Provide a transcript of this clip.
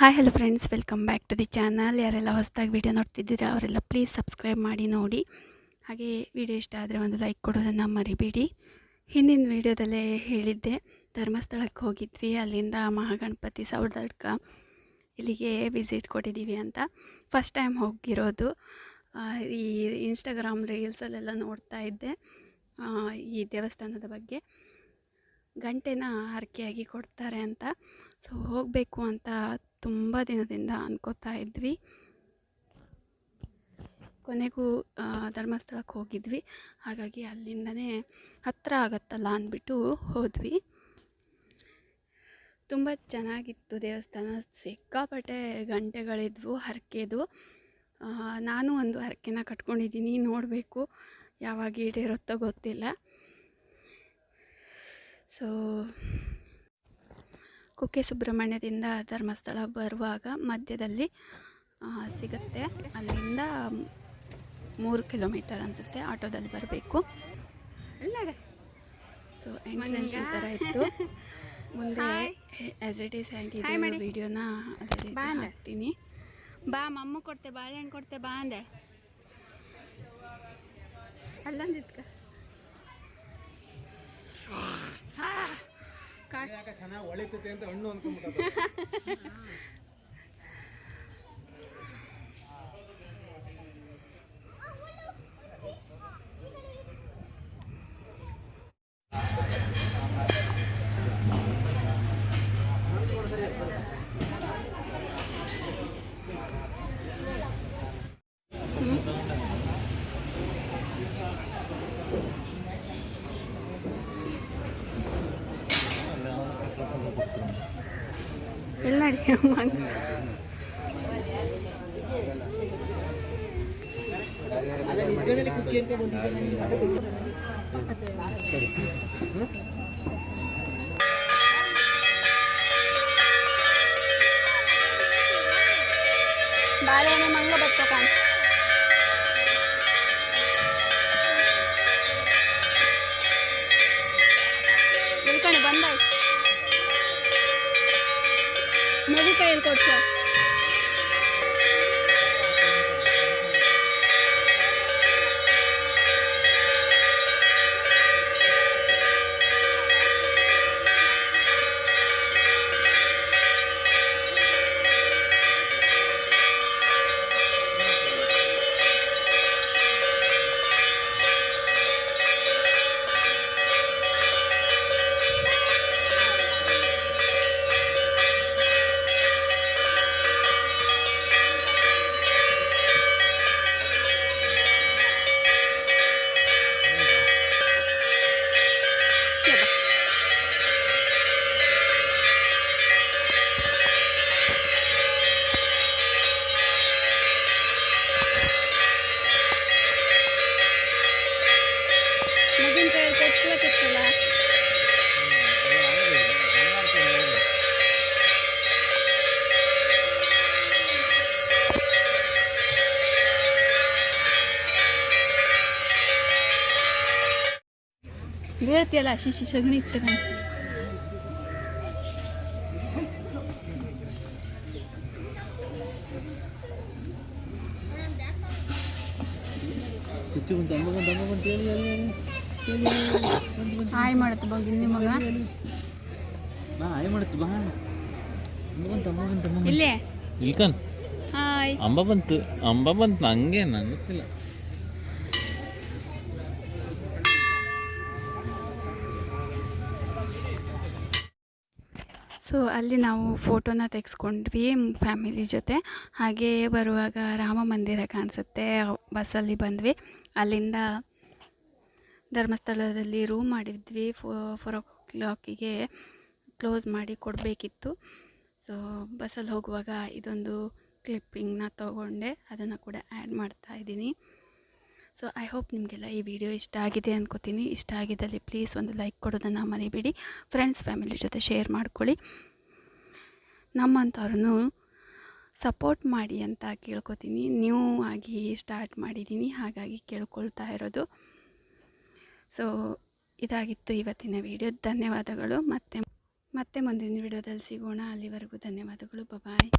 Hi hello friends welcome back to the channel ಯಾರೆಲ್ಲ ಹೊಸದಾಗಿ video ನೋಡ್ತಿದ್ದೀರಾ, ಅವರೆಲ್ಲ ಪ್ಲೀಸ್ ಸಬ್ಸ್ಕ್ರೈಬ್ ಮಾಡಿ ನೋಡಿ. ಹಾಗೆ ವಿಡಿಯೋ ಇಷ್ಟ ಆದರೆ ಒಂದು ಲೈಕ್ ಕೊಡೋದನ್ನು ಮರಿಬೇಡಿ. ಹಿಂದಿನ ವೀಡಿಯೋದಲ್ಲೇ ಹೇಳಿದ್ದೆ, ಧರ್ಮಸ್ಥಳಕ್ಕೆ ಹೋಗಿದ್ವಿ. ಅಲ್ಲಿಂದ ಮಹಾಗಣಪತಿ ಸೌದಡ್ಕ ಇಲ್ಲಿಗೆ ವಿಸಿಟ್ ಕೊಟ್ಟಿದ್ದೀವಿ ಅಂತ. ಫಸ್ಟ್ ಟೈಮ್ ಹೋಗಿರೋದು. ಈ ಇನ್ಸ್ಟಾಗ್ರಾಮ್ ರೀಲ್ಸಲ್ಲೆಲ್ಲ ನೋಡ್ತಾ ಇದ್ದೆ ಈ ದೇವಸ್ಥಾನದ ಬಗ್ಗೆ. ಗಂಟೆನ ಹರಕೆಯಾಗಿ ಕೊಡ್ತಾರೆ ಅಂತ. ಸೊ ಹೋಗಬೇಕು ಅಂತ ತುಂಬ ದಿನದಿಂದ ಅಂದ್ಕೋತಾ ಇದ್ವಿ. ಕೊನೆಗೂ ಧರ್ಮಸ್ಥಳಕ್ಕೆ ಹೋಗಿದ್ವಿ. ಹಾಗಾಗಿ ಅಲ್ಲಿಂದನೇ ಹತ್ತಿರ ಆಗತ್ತಲ್ಲ ಅಂದ್ಬಿಟ್ಟು ಹೋದ್ವಿ. ತುಂಬ ಚೆನ್ನಾಗಿತ್ತು ದೇವಸ್ಥಾನ. ಸಿಕ್ಕಾಪಟ್ಟೆ ಗಂಟೆಗಳಿದ್ವು, ಹರಕೆದು. ನಾನು ಒಂದು ಹರಕೆನ ಕಟ್ಕೊಂಡಿದ್ದೀನಿ, ನೋಡಬೇಕು. ಯಾವಾಗ ಈಡೇರುತ್ತೋ ಗೊತ್ತಿಲ್ಲ. ಸೊ ಕುಕ್ಕೆ ಸುಬ್ರಹ್ಮಣ್ಯದಿಂದ ಧರ್ಮಸ್ಥಳ ಬರುವಾಗ ಮಧ್ಯದಲ್ಲಿ ಸಿಗುತ್ತೆ. ಅಲ್ಲಿಂದ ಮೂರು ಕಿಲೋಮೀಟರ್ ಅನಿಸುತ್ತೆ ಆಟೋದಲ್ಲಿ ಬರಬೇಕು. ಸೊ ಎಂಟ್ರೆನ್ಸ್ ಈ ಥರ ಇತ್ತು. ಮುಂದೆ ಆ್ಯಸ್ ಇಟ್ ಈಸ್ ಹೇಗಿದೆ ವಿಡಿಯೋನ ಅದೇ. ರೀತಿ ಹಾಕ್ತೀನಿ. ಬಾ ಮಮ್ಮ ಕೊಡ್ತೆ ಬಾಳೆಹಣ್ಣು ಕೊಡ್ತೆ ಬಾ ಅಂದೆ. ಅಲ್ಲಂದಿದ್ಕ ಚೆನ್ನಾಗಿ ಒಳಿತೈತೆ ಅಂತ ಹಣ್ಣು ಅನ್ಕೊಂಡ್ಬಿಟ್ಟು ಮಂಗ್ ಬಾಳೆಹಣ್ಣು मैं भी ट्रायल करता ಬೀಳ್ತಿಯಲ್ಲ ಶಿಶಿ ಸಗಣಿ ಹೇಳಿ ಹಾಯ್ ಬಗ್ಗೆ ನಿಮಗ ಆಯ್ ಬಾ ಇಲ್ಲೇ? ಇಲ್ಕನ್? ಹಾಯ್. ಅಂಬ ಬಂತು ಅಂಬ ಬಂತು ನಂಗೆ ನಂಗೊತ್ತಿಲ್ಲ ಸೊ, ಅಲ್ಲಿ ನಾವು ಫೋಟೋನ ತೆಗೆಸ್ಕೊಂಡ್ವಿ ಫ್ಯಾಮಿಲಿ ಜೊತೆ. ಹಾಗೆ ಬರುವಾಗ ರಾಮ ಮಂದಿರ ಕಾಣಿಸುತ್ತೆ. ಬಸ್ಸಲ್ಲಿ ಬಂದ್ವಿ. ಅಲ್ಲಿಂದ ಧರ್ಮಸ್ಥಳದಲ್ಲಿ ರೂಮ್ ಮಾಡಿದ್ವಿ. ಫೋ, ಫೋರ್ ಓ ಕ್ಲಾಕಿಗೆ ಕ್ಲೋಸ್ ಮಾಡಿ ಕೊಡಬೇಕಿತ್ತು. ಸೊ, ಬಸ್ಸಲ್ಲಿ ಹೋಗುವಾಗ ಇದೊಂದು ಕ್ಲಿಪ್ಪಿಂಗ್ನ ತೊಗೊಂಡೆ. ಅದನ್ನು ಕೂಡ ಆ್ಯಡ್ ಮಾಡ್ತಾ ಇದ್ದೀನಿ. ಸೊ ಐ ಹೋಪ್ ನಿಮಗೆಲ್ಲ ಈ ವಿಡಿಯೋ ಇಷ್ಟ ಆಗಿದೆ ಅಂದ್ಕೋತೀನಿ ಇಷ್ಟ ಆಗಿದ್ದಲ್ಲಿ ಪ್ಲೀಸ್ ಒಂದು ಲೈಕ್ ಕೊಡೋದನ್ನು ಮರಿಬೇಡಿ. ಫ್ರೆಂಡ್ಸ್ ಫ್ಯಾಮಿಲಿ ಜೊತೆ ಶೇರ್ ಮಾಡ್ಕೊಳ್ಳಿ. ನಮ್ಮಂಥವ್ರನ್ನು ಸಪೋರ್ಟ್ ಮಾಡಿ ಅಂತ ಕೇಳ್ಕೊತೀನಿ. ನ್ಯೂ ಆಗಿ ಸ್ಟಾರ್ಟ್ ಮಾಡಿದ್ದೀನಿ ಹಾಗಾಗಿ ಕೇಳ್ಕೊಳ್ತಾ ಇರೋದು. ಸೊ ಇದಾಗಿತ್ತು ಇವತ್ತಿನ ವಿಡಿಯೋ ಧನ್ಯವಾದಗಳು. ಮತ್ತೆ ಮತ್ತೆ ಮುಂದಿನ ವಿಡಿಯೋದಲ್ಲಿ ಸಿಗೋಣ. ಅಲ್ಲಿವರೆಗೂ ಧನ್ಯವಾದಗಳು. ಬಾಯ್